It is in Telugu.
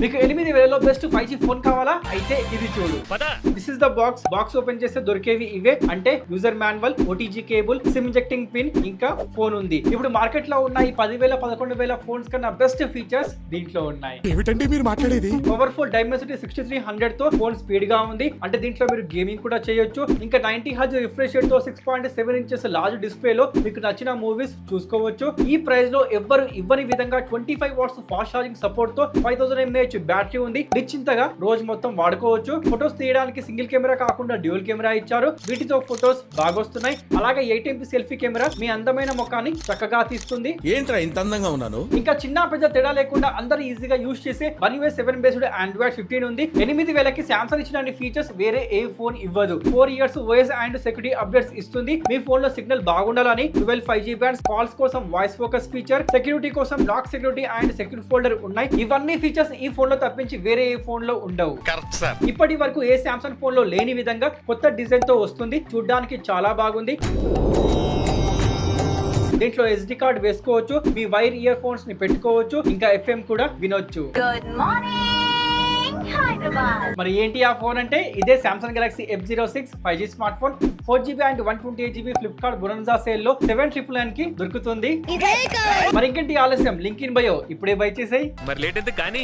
మీకు ఎనిమిది వేలలో బెస్ట్ ఫైవ్ జీ ఫోన్ కావాలా? అయితే ఇది చూడు. పద. This is the box box open చేస్తే దొరికేవి ఇవే. అంటే user manual OTG cable SIM injecting pin ఇంకా ఫోన్ ఉంది. ఇప్పుడు మార్కెట్లో ఉన్న ఈ పదివేల పదకొండు వేల ఫోన్స్ కన్నా బెస్ట్ ఫీచర్స్ దీంట్లో ఉన్నాయి. ఏమిటండి మీరు మాట్లాడేది? పవర్ఫుల్ డైమెన్సిటీ సిక్స్టీ త్రీ హండ్రెడ్తో ఫోన్ స్పీడ్గా ఉంది. అంటే దీంట్లో మీరు గేమింగ్ కూడా చేయొచ్చు. ఇంకా నైన్టీ హజ్ refresh రేట్తో six point seven inches large display లో మీకు నచ్చిన మూవీస్ చూసుకోవచ్చు. ఈ ప్రైస్లో ఎవ్వరు ఇవ్వని విధంగా twenty five watts fast charging సపోర్ట్తో ఫైవ్ థౌసండ్ ఎంఏహెచ్ బ్యాటరీ ఉంది. నిశ్చింతగా రోజు మొత్తం వాడుకోవచ్చు. ఫొటోస్ తీయడానికి సింగిల్ కెమెరా కాకుండా డ్యూల్ కెమెరా ఇచ్చారు. వీటితో ఫొటోస్ బాగొస్తున్నాయి. అలాగే ఎయిట్ ఎంపీ సెల్ఫీ కెమెరా మీ అందమైన ముఖాన్ని చక్కగా తీస్తుంది. ఏంట్రా ఇంత అందంగా ఉన్నాను? ఇంకా చిన్న పెద్ద తేడా లేకుండా అందరూ ఈజీగా యూజ్ చేసే one way seven based Android fifteen ఉంది. ఎనిమిది వేలకి సామ్సంగ్ ఇచ్చిన ఫీచర్స్ వేరే ఏ ఫోన్ ఇవ్వదు. Four years OS and security updates ఇస్తుంది. మీ ఫోన్లో సిగ్నల్ బాగుండాలని twelve five G bands calls కోసం వాయిస్ ఫోకస్ ఫీచర్ సెక్యూరిటీ కోసం lock security and secure folder ఉన్నాయి. ఇవన్నీ ఫీచర్స్ ఈ ఫోన్లో తప్పించి వేరే ఏ ఫోన్లో ఉండవు. Correct sir. ఇప్పటి వరకు ఏ సామ్సంగ్ ఫోన్లో లేని విధంగా కొత్త డిజైన్తో వస్తుంది. చూడడానికి చాలా బాగుంది. దీంట్లో ఎస్డి కార్డ్ వేసుకోవచ్చు. మీ వైర్ ఇయర్ ఫోన్స్ని పెట్టుకోవచ్చు. ఇంకా ఎఫ్ఎం కూడా వినొచ్చు. మరి ఏంటి ఆ ఫోన్ అంటే? ఇదే Samsung Galaxy F zero six five G smart phone four GB and one twenty eight GB Flipkart బురన్జా సేల్లో సెవెన్ ట్రిపుల్ నైన్కి దొరుకుతుంది. మరి ఇంకేంటి ఆలస్యం? లింక్ ఇన్ బయో ఇప్పుడే బై చేసాయి. మరి లేట్ ఎందుకు కానీ?